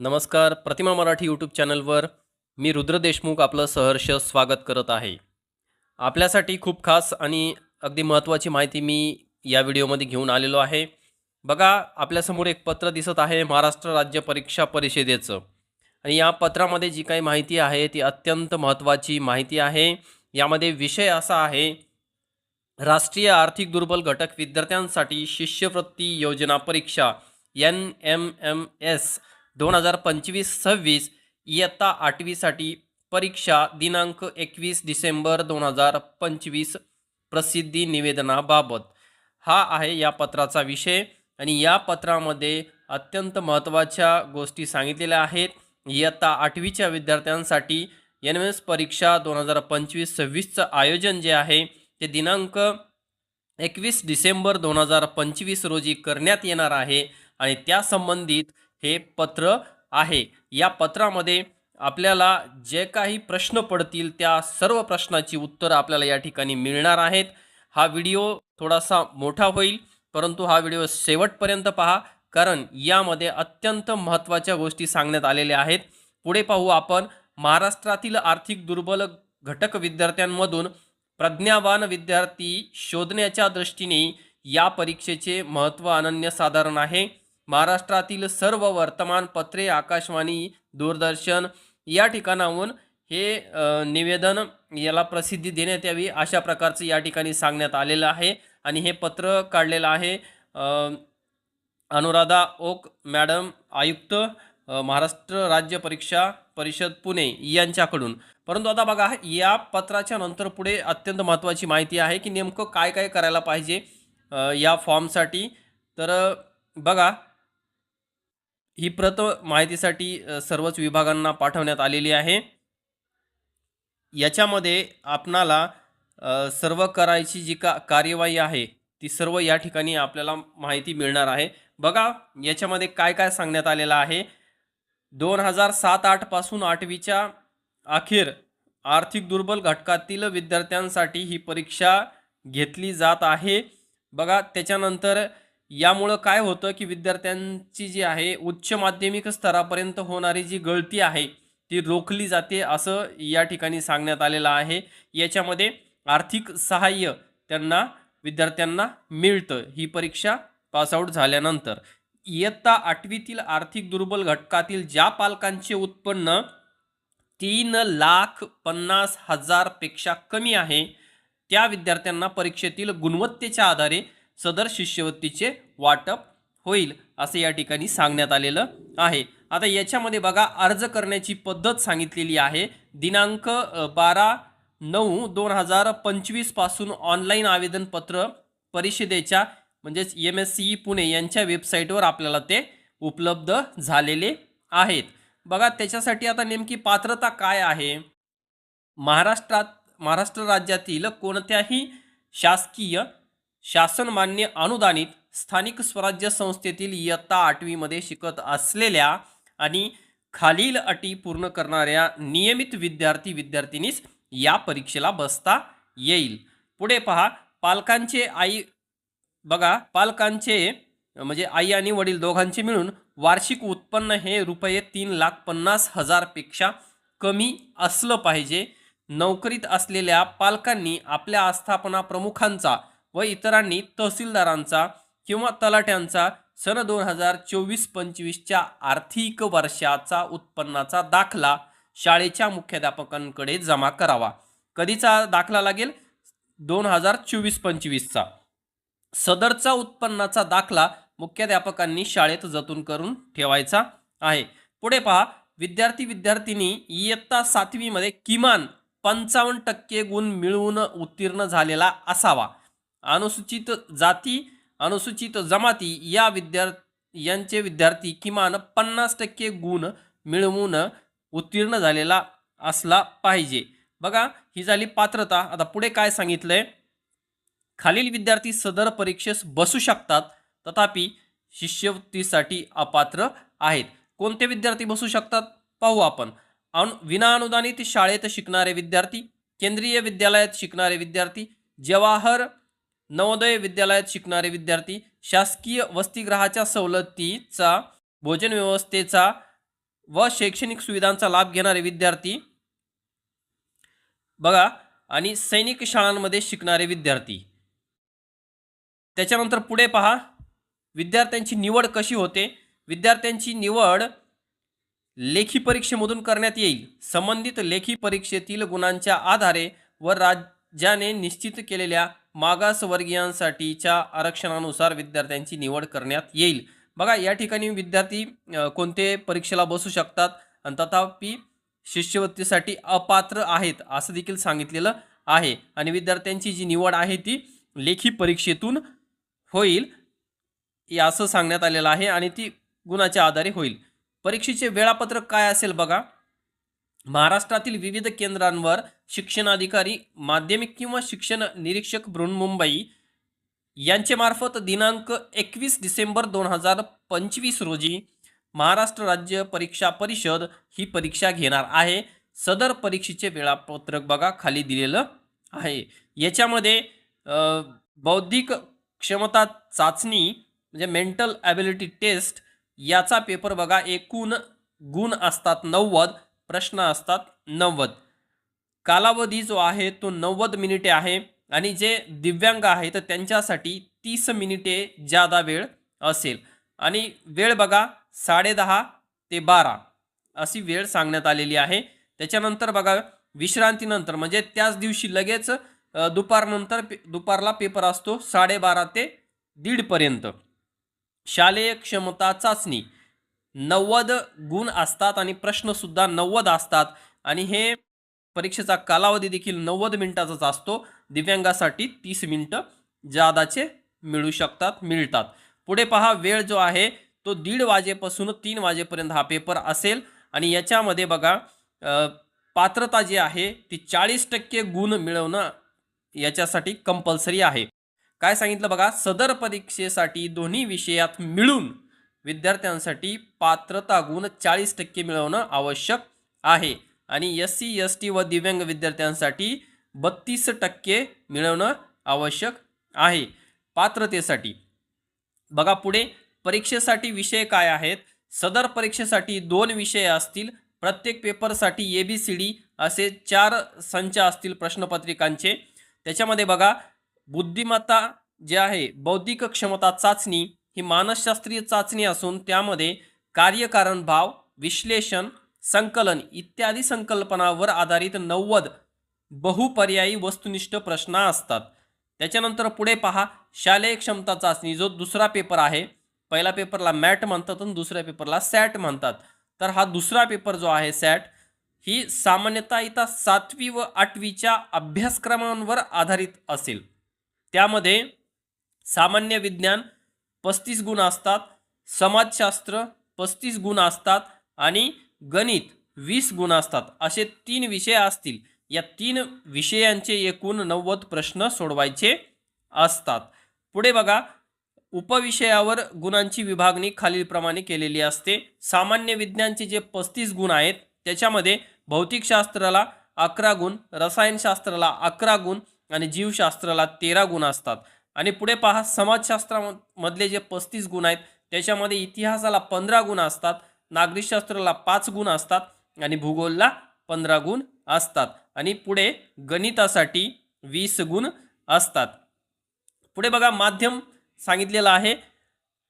नमस्कार प्रतिमा मराठी यूट्यूब चॅनलवर मी रुद्र देशमुख आपलं सहर्ष स्वागत करत आहे. आपल्यासाठी खूप खास आणि अगदी महत्त्वाची माहिती मी या व्हिडिओमध्ये घेऊन आलेलो आहे. बघा आपल्यासमोर एक पत्र दिसत आहे महाराष्ट्र राज्य परीक्षा परिषदेचं. आणि या पत्रामध्ये जी काही माहिती आहे ती अत्यंत महत्त्वाची माहिती आहे. यामध्ये विषय असा आहे राष्ट्रीय आर्थिक दुर्बल घटक विद्यार्थ्यांसाठी शिष्यवृत्ती योजना परीक्षा एन एम एम एस दोन हजार पंचवीस सव्वीस इयत्ता आठवीसाठी परीक्षा दिनांक एकवीस डिसेंबर दोन हजार पंचवीस प्रसिद्धी निवेदनाबाबत. हा आहे या पत्राचा विषय आणि या पत्रामध्ये अत्यंत महत्त्वाच्या गोष्टी सांगितलेल्या आहेत. इयत्ता आठवीच्या विद्यार्थ्यांसाठी एन एम एस परीक्षा दोन हजार पंचवीस सव्वीसचं आयोजन जे आहे ते दिनांक एकवीस डिसेंबर दोन हजार पंचवीस रोजी करण्यात येणार आहे आणि त्यासंबंधित हे पत्र आहे. या पत्रामध्ये आपल्याला जे काही प्रश्न पडतील त्या सर्व प्रश्नाची उत्तरं आपल्याला या ठिकाणी मिळणार आहेत. हा व्हिडिओ थोडासा मोठा होईल परंतु हा व्हिडिओ शेवटपर्यंत पहा कारण यामध्ये अत्यंत महत्त्वाच्या गोष्टी सांगण्यात आलेल्या आहेत. पुढे पाहू आपण महाराष्ट्रातील आर्थिक दुर्बल घटक विद्यार्थ्यांमधून प्रज्ञावान विद्यार्थी शोधण्याच्या दृष्टीने या परीक्षेचे महत्त्व अनन्यसाधारण आहे. महाराष्ट्रातील सर्व वर्तमानपत्रे आकाशवाणी दूरदर्शन या ठिकाणाहून हे निवेदन याला प्रसिद्धी देण्यात यावी अशा प्रकारचं या ठिकाणी सांगण्यात आलेलं आहे आणि हे पत्र काढलेलं आहे अनुराधा ओक मॅडम आयुक्त महाराष्ट्र राज्य परीक्षा परिषद पुणे यांच्याकडून. परंतु आता बघा या पत्राच्या नंतर पुढे अत्यंत महत्त्वाची माहिती आहे की नेमकं काय काय करायला पाहिजे या फॉर्मसाठी. तर बघा ही प्रत माहितीसाठी सर्वच विभागांना पाठवण्यात आलेली आहे. याच्यामध्ये आपणाला सर्व करायची जी का कार्यवाही आहे ती सर्व या ठिकाणी आपल्याला माहिती मिळणार आहे. बघा याच्यामध्ये काय काय सांगण्यात आलेलं आहे. दोन हजार सात आठपासून आठवीच्या अखेर आर्थिक दुर्बल घटकातील विद्यार्थ्यांसाठी ही परीक्षा घेतली जात आहे. बघा त्याच्यानंतर यामुळं काय होतं की विद्यार्थ्यांची जी आहे उच्च माध्यमिक स्तरापर्यंत होणारी जी गळती आहे ती रोखली जाते असं या ठिकाणी सांगण्यात आलेलं आहे. याच्यामध्ये आर्थिक सहाय्य त्यांना विद्यार्थ्यांना मिळतं. ही परीक्षा पासआउट झाल्यानंतर. इयत्ता आठवीतील आर्थिक दुर्बल घटकातील ज्या पालकांचे उत्पन्न तीन लाख पन्नास हजारपेक्षा कमी आहे त्या विद्यार्थ्यांना परीक्षेतील गुणवत्तेच्या आधारे सदर शिष्यवृत्तीचे वाटप होईल असं या ठिकाणी सांगण्यात आलेलं आहे. आता याच्यामध्ये बघा अर्ज करण्याची पद्धत सांगितलेली आहे. दिनांक बारा नऊ दोन हजार पंचवीसपासून ऑनलाईन आवेदनपत्र परिषदेच्या म्हणजेच M S C E Pune यांच्या वेबसाईटवर आपल्याला ते उपलब्ध झालेले आहेत. बघा त्याच्यासाठी आता नेमकी पात्रता काय आहे? महाराष्ट्रात महाराष्ट्र राज्यातील कोणत्याही शासकीय शासनमान्य अनुदानित स्थानिक स्वराज्य संस्थेतील इयत्ता आठवीमध्ये शिकत असलेल्या आणि खालील अटी पूर्ण करणाऱ्या नियमित विद्यार्थी विद्यार्थिनीस या परीक्षेला बसता येईल. पुढे पहा पालकांचे आई बघा पालकांचे म्हणजे आई आणि वडील दोघांचे मिळून वार्षिक उत्पन्न हे रुपये तीन लाख पन्नास हजारपेक्षा कमी असलं पाहिजे. नोकरीत असलेल्या पालकांनी आपल्या आस्थापना प्रमुखांचा व इतरांनी तहसीलदारांचा किंवा तलाट्यांचा सन दोन हजार चोवीस पंचवीसच्या आर्थिक वर्षाचा उत्पन्नाचा दाखला शाळेच्या मुख्याध्यापकांकडे जमा करावा. कधीचा दाखला लागेल? दोन हजार चोवीस पंचवीसचा. सदरचा उत्पन्नाचा दाखला मुख्याध्यापकांनी शाळेत जतून करून ठेवायचा आहे. पुढे पहा. विद्यार्थी विद्यार्थिनी इयत्ता सातवीमध्ये किमान पंचावन्न टक्के गुण मिळवून उत्तीर्ण झालेला असावा. अनुसूचित जाती अनुसूचित जमाती या विद्यार्थी यांचे विद्यार्थी किमान पन्नास टक्के गुण मिळवून उत्तीर्ण झालेला असला पाहिजे. बघा ही झाली पात्रता. आता पुढे काय सांगितलंय? खालील विद्यार्थी सदर परीक्षेस बसू शकतात तथापि शिष्यवृत्तीसाठी अपात्र आहेत. कोणते विद्यार्थी बसू शकतात? पाहू आपण. अनु विनाअनुदानित शाळेत शिकणारे विद्यार्थी केंद्रीय विद्यालयात शिकणारे विद्यार्थी जवाहर नवोदय विद्यालयात शिकणारे विद्यार्थी शासकीय वसतिगृहाच्या सवलतीचा भोजन व्यवस्थेचा व शैक्षणिक सुविधांचा लाभ घेणारे विद्यार्थी बघा आणि सैनिक शाळांमध्ये शिकणारे विद्यार्थी. त्याच्यानंतर पुढे पहा. विद्यार्थ्यांची निवड कशी होते? विद्यार्थ्यांची निवड लेखी परीक्षेमधून करण्यात येईल. संबंधित लेखी परीक्षेतील गुणांच्या आधारे व राज्याने निश्चित केलेल्या मागासवर्गीयांसाठीच्या आरक्षणानुसार विद्यार्थ्यांची निवड करण्यात येईल. बघा या ठिकाणी विद्यार्थी कोणते परीक्षेला बसू शकतात? आणि तथापि शिष्यवृत्तीसाठी अपात्र आहेत असं देखील सांगितलेलं आहे. आणि विद्यार्थ्यांची जी निवड आहे ती लेखी परीक्षेतून होईल असं सांगण्यात आलेलं आहे आणि ती गुणाच्या आधारे होईल. परीक्षेचे वेळापत्रक काय असेल बघा? महाराष्ट्रातील विविध केंद्रांवर शिक्षणाधिकारी माध्यमिक किंवा शिक्षण निरीक्षक बृहन्मुंबई मुंबई यांच्यामार्फत दिनांक एकवीस डिसेंबर दोन हजार पंचवीस रोजी महाराष्ट्र राज्य परीक्षा परिषद ही परीक्षा घेणार आहे. सदर परीक्षेचे वेळापत्रक बघा खाली दिलेलं आहे. याच्यामध्ये बौद्धिक क्षमता चाचणी म्हणजे मेंटल ॲबिलिटी टेस्ट याचा पेपर बघा एकूण गुण असतात नव्वद प्रश्न असतात नव्वद. कालावधी जो आहे तो नव्वद मिनिटे आहे आणि जे दिव्यांग आहेत त्यांच्यासाठी तीस मिनिटे जादा वेळ असेल. आणि वेळ बघा साडेदहा ते बारा अशी वेळ सांगण्यात आलेली आहे. त्याच्यानंतर बघा विश्रांतीनंतर म्हणजे त्याच दिवशी लगेच दुपारनंतर पे दुपारला पेपर असतो साडेबारा ते दीडपर्यंत शालेय क्षमता चाचणी. नव्वद गुण असतात आणि प्रश्नसुद्धा नव्वद असतात. आणि हे परीक्षेचा कालावधी देखील नव्वद मिनिटाचाच असतो. दिव्यांगासाठी तीस मिनिटं जादाचे मिळू शकतात मिळतात. पुढे पहा वेळ जो आहे तो दीड वाजेपासून तीन वाजेपर्यंत हा पेपर असेल. आणि याच्यामध्ये बघा पात्रता जी आहे ती चाळीस टक्के गुण मिळवणं याच्यासाठी कंपल्सरी आहे. काय सांगितलं बघा सदर परीक्षेसाठी दोन्ही विषयात मिळून विद्यार्थ्यांसाठी पात्रता गुण चाळीस टक्के मिळवणं आवश्यक आहे. आणि एस सी एस टी व दिव्यांग विद्यार्थ्यांसाठी बत्तीस टक्के मिळवणं आवश्यक आहे. पात्रतेसाठी. बघा पुढे परीक्षेसाठी विषय काय आहेत? सदर परीक्षेसाठी दोन विषय असतील. प्रत्येक पेपरसाठी ए बी सी डी असे चार संच असतील प्रश्नपत्रिकांचे. त्याच्यामध्ये बघा बुद्धिमत्ता जे आहे बौद्धिक क्षमता चाचणी ही मानसशास्त्रीय चाचणी असून त्यामध्ये कार्यकारण भाव विश्लेषण संकलन इत्यादी संकल्पनावर आधारित नव्वद बहुपर्यायी वस्तुनिष्ठ प्रश्न असतात. त्याच्यानंतर पुढे पहा शालेय क्षमता चाचणी जो दुसरा पेपर आहे पहिला पेपरला मॅट म्हणतात आणि दुसऱ्या पेपरला सॅट म्हणतात. तर हा दुसरा पेपर जो आहे सॅट ही सामान्यतः इथं सातवी व आठवीच्या अभ्यासक्रमांवर आधारित असेल. त्यामध्ये सामान्य विज्ञान पस्तीस गुण असतात समाजशास्त्र पस्तीस गुण असतात आणि गणित वीस गुण असतात. असे तीन विषय असतील. या तीन विषयांचे एकूण नव्वद प्रश्न सोडवायचे असतात. पुढे बघा. उपविषयावर गुणांची विभागणी खालीलप्रमाणे केलेली असते. सामान्य विज्ञानचे जे पस्तीस गुण आहेत त्याच्यामध्ये भौतिकशास्त्राला अकरा गुण रसायनशास्त्राला अकरा गुण आणि जीवशास्त्राला तेरा गुण असतात. आणि पुढे पहा. समाजशास्त्रामधले जे पस्तीस गुण आहेत त्याच्यामध्ये इतिहासाला पंधरा गुण असतात. नागरिकशास्त्राला पाच गुण असतात आणि भूगोलला पंधरा गुण असतात. आणि पुढे गणितासाठी वीस गुण असतात. पुढे बघा माध्यम सांगितलेलं आहे.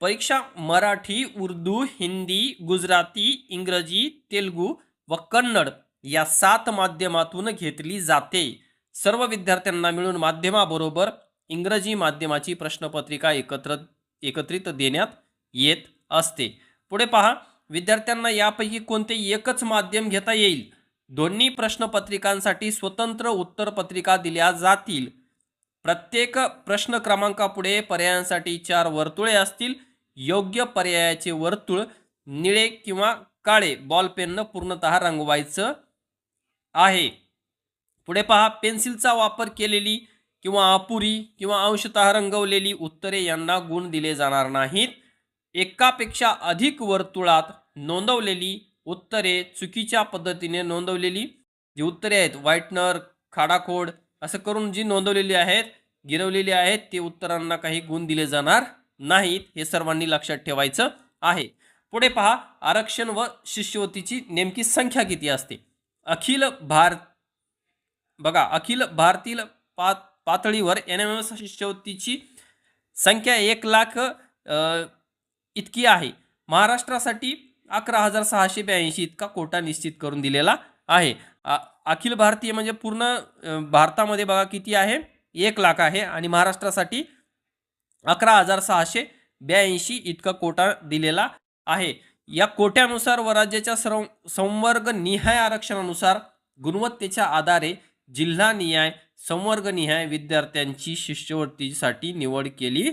परीक्षा मराठी उर्दू हिंदी गुजराती इंग्रजी तेलगू व कन्नड या सात माध्यमातून घेतली जाते. सर्व विद्यार्थ्यांना मिळून माध्यमाबरोबर इंग्रजी माध्यमाची प्रश्नपत्रिका एकत्र एकत्रित देण्यात येत असते. पुढे पहा विद्यार्थ्यांना यापैकी कोणते एकच माध्यम घेता येईल? दोन्ही प्रश्नपत्रिकांसाठी स्वतंत्र उत्तरपत्रिका दिल्या जातील. प्रत्येक प्रश्न क्रमांकापुढे पर्यायांसाठी चार वर्तुळे असतील. योग्य पर्यायाचे वर्तुळ निळे किंवा काळे बॉलपेननं पूर्णतः रंगवायचं आहे. पुढे पहा पेन्सिलचा वापर केलेली किंवा अपुरी किंवा अंशतः रंगवलेली उत्तरे यांना गुण दिले जाणार नाहीत. एकापेक्षा अधिक वर्तुळात नोंदवलेली उत्तरे चुकीच्या पद्धतीने नोंदवलेली जी उत्तरे आहेत व्हाईटनर खाडाखोड असं करून जी नोंदवलेली आहेत गिरवलेली आहेत ते उत्तरांना काही गुण दिले जाणार नाहीत हे सर्वांनी लक्षात ठेवायचं आहे. पुढे पहा आरक्षण व शिष्यवृत्तीची नेमकी संख्या किती असते? अखिल भारत बघा अखिल भारतीय पा पातळीवर एन एम एस शिष्यवृत्तीची संख्या एक लाख इतकी आहे. महाराष्ट्रासाठी अकरा हजार सहाशे ब्याऐंशी इतका कोटा निश्चित करून दिलेला आहे. अखिल भारतीय म्हणजे पूर्ण भारतामध्ये बघा किती आहे? एक लाख आहे आणि महाराष्ट्रासाठी अकरा हजार सहाशे ब्याऐंशी इतका कोटा दिलेला आहे. या कोट्यानुसार व राज्याच्या सर्व संवर्ग निहाय आरक्षणानुसार गुणवत्तेच्या आधारे जिल्हा निहाय संवर्ग निहाय विद्यार्थ्यांची शिष्यवृत्तीसाठी निवड केली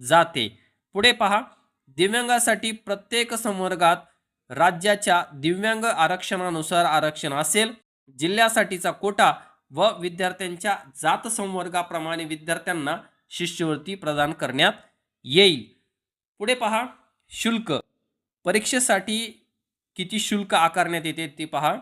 जाते. पुढे पहा. दिव्यांगासाठी प्रत्येक संवर्गात राज्याच्या दिव्यांग आरक्षणानुसार आरक्षण असेल जिल्ह्यासाठीचा कोटा व विद्यार्थ्यांच्या जात संवर्गाप्रमाणे विद्यार्थ्यांना शिष्यवृत्ती प्रदान करण्यात येईल. पुढे पहा शुल्क. परीक्षेसाठी किती शुल्क आकारण्यात येते ते पहा.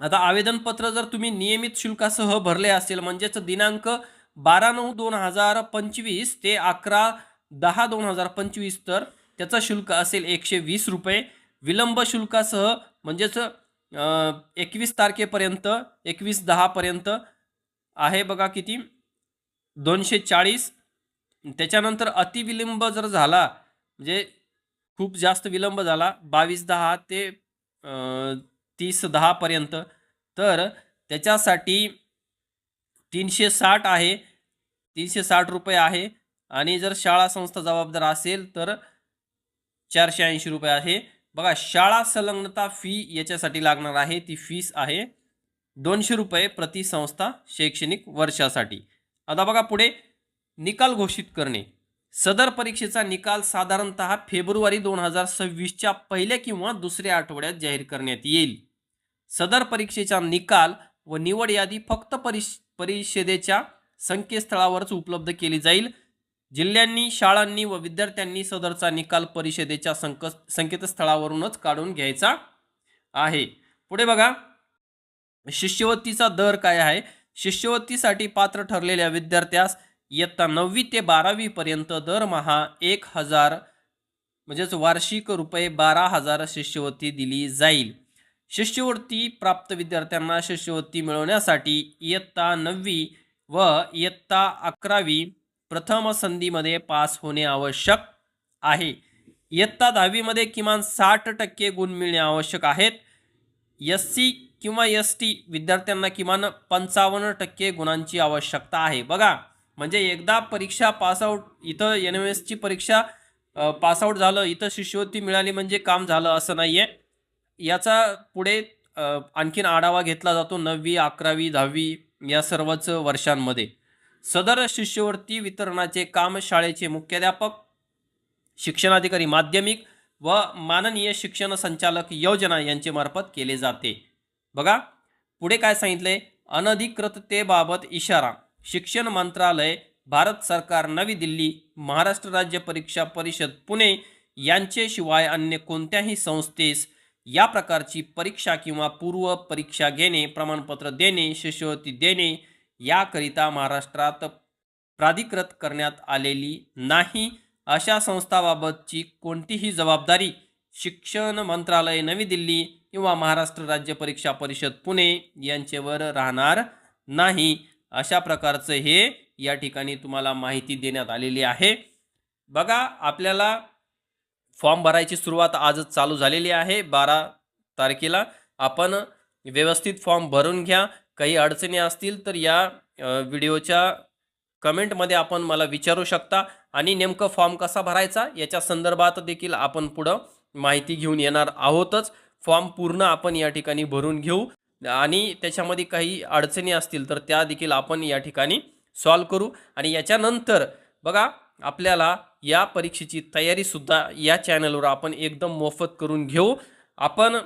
आता आवेदनपत्र जर तुम्ही नियमित शुल्कासह भरले असेल म्हणजेच दिनांक बारा नऊ दोन हजार पंचवीस ते अकरा दहा दोन हजार पंचवीस तर त्याचं शुल्क असेल एकशे वीस रुपये. विलंब शुल्कासह म्हणजेच एकवीस तारखेपर्यंत एकवीस दहापर्यंत आहे बघा किती? दोनशे चाळीस. त्याच्यानंतर अतिविलंब जर झाला म्हणजे खूप जास्त विलंब झाला बावीस दहा ते तीस दहापर्यंत तर त्याच्यासाठी तीनशे साठ आहे. तीनशे साठ रुपये आहे. आणि जर शाळा संस्था जबाबदार असेल तर चारशे ऐंशी रुपये आहे. बघा शाळा संलग्नता फी याच्यासाठी लागणार आहे. ती फीस आहे दोनशे रुपये प्रति संस्था शैक्षणिक वर्षासाठी. आता बघा पुढे निकाल घोषित करणे. सदर परीक्षेचा निकाल साधारणत फेब्रुवारी दोन हजार सव्वीसच्या पहिल्या किंवा दुसऱ्या आठवड्यात जाहीर करण्यात येईल. सदर परीक्षेचा निकाल व निवड यादी फक्त परिष परिषदेच्या संकेतस्थळावरच उपलब्ध केली जाईल. जिल्ह्यांनी शाळांनी व विद्यार्थ्यांनी सदरचा निकाल परिषदेच्या संक संकेतस्थळावरूनच काढून घ्यायचा आहे. पुढे बघा. शिष्यवृत्तीचा दर काय आहे? शिष्यवृत्तीसाठी पात्र ठरलेल्या विद्यार्थ्यास इयत्ता नववी ते बारावी पर्यंत दरमहा एक हजार म्हणजेच वार्षिक रुपये बारा हजार शिष्यवृत्ती दिली जाईल. शिष्यवृत्ती प्राप्त विद्यार्थ्यांना शिष्यवृत्ती मिळवण्यासाठी इयत्ता नववी व इयत्ता अकरावी प्रथम संधीमध्ये पास होणे आवश्यक आहे. इयत्ता दहावीमध्ये किमान साठ टक्के गुण मिळणे आवश्यक आहेत. एस सी किंवा एस टी विद्यार्थ्यांना किमान पंचावन्न टक्के गुणांची आवश्यकता आहे. बघा म्हणजे एकदा परीक्षा पासआउट इथं एन एम एसची परीक्षा पासआउट झालं इथं शिष्यवृत्ती मिळाली म्हणजे काम झालं असं नाही आहे याचा पुढे आणखीन आढावा घेतला जातो नववी अकरावी दहावी या सर्वच वर्षांमध्ये. सदर शिष्यवृत्ती वितरणाचे काम शाळेचे मुख्याध्यापक शिक्षणाधिकारी माध्यमिक व माननीय शिक्षण संचालक योजना यांचे मार्फत केले जाते. बघा पुढे काय सांगितलंय अनधिकृततेबाबत इशारा शिक्षण मंत्रालय भारत सरकार नवी दिल्ली महाराष्ट्र राज्य परीक्षा परिषद पुणे यांचेशिवाय अन्य कोणत्याही संस्थेस या प्रकारची परीक्षा किंवा पूर्व परीक्षा घेणे प्रमाणपत्र देणे शिष्यवृत्ती देणे याकरिता महाराष्ट्रात प्राधिकृत करण्यात आलेली नाही अशा संस्थाबाबतची कोणतीही जबाबदारी शिक्षण मंत्रालय नवी दिल्ली किंवा महाराष्ट्र राज्य परीक्षा परिषद पुणे यांच्यावर राहणार नाही. अशा प्रकारचं हे या ठिकाणी तुम्हाला माहिती देण्यात आलेली आहे. बघा आपल्याला फॉर्म भरायची सुरुवात आजच चालू झालेली आहे. बारा तारखेला आपण व्यवस्थित फॉर्म भरून घ्या. काही अडचणी असतील तर या व्हिडिओच्या कमेंटमध्ये आपण मला विचारू शकता आणि नेमकं फॉर्म कसा भरायचा याच्या संदर्भात देखील आपण पुढं माहिती घेऊन येणार आहोतच. फॉर्म पूर्ण आपण या ठिकाणी भरून घेऊ आणि त्याच्यामध्ये काही अडचणी असतील तर त्या देखील आपण या ठिकाणी सॉल्व करू आणि याच्यानंतर बघा आपल्याला या परीक्षेची तयारीसुद्धा या चॅनलवर आपण एकदम मोफत करून घेऊ. आपण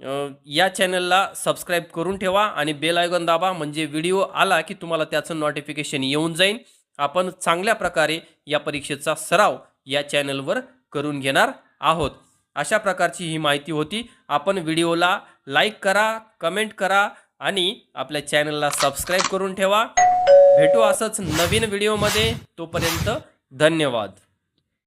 अ, या चॅनलला सबस्क्राईब करून ठेवा आणि बेल आयकॉन दाबा म्हणजे व्हिडिओ आला की तुम्हाला त्याचं नोटिफिकेशन येऊन जाईल आपण चांगल्या प्रकारे या परीक्षेचा सराव या चॅनलवर करून घेणार आहोत. अशा प्रकारची ही माहिती होती. आपण व्हिडिओला लाईक करा कमेंट करा आणि आपल्या चॅनलला सबस्क्राईब करून ठेवा. भेटू असंच नवीन व्हिडिओमध्ये तोपर्यंत धन्यवाद.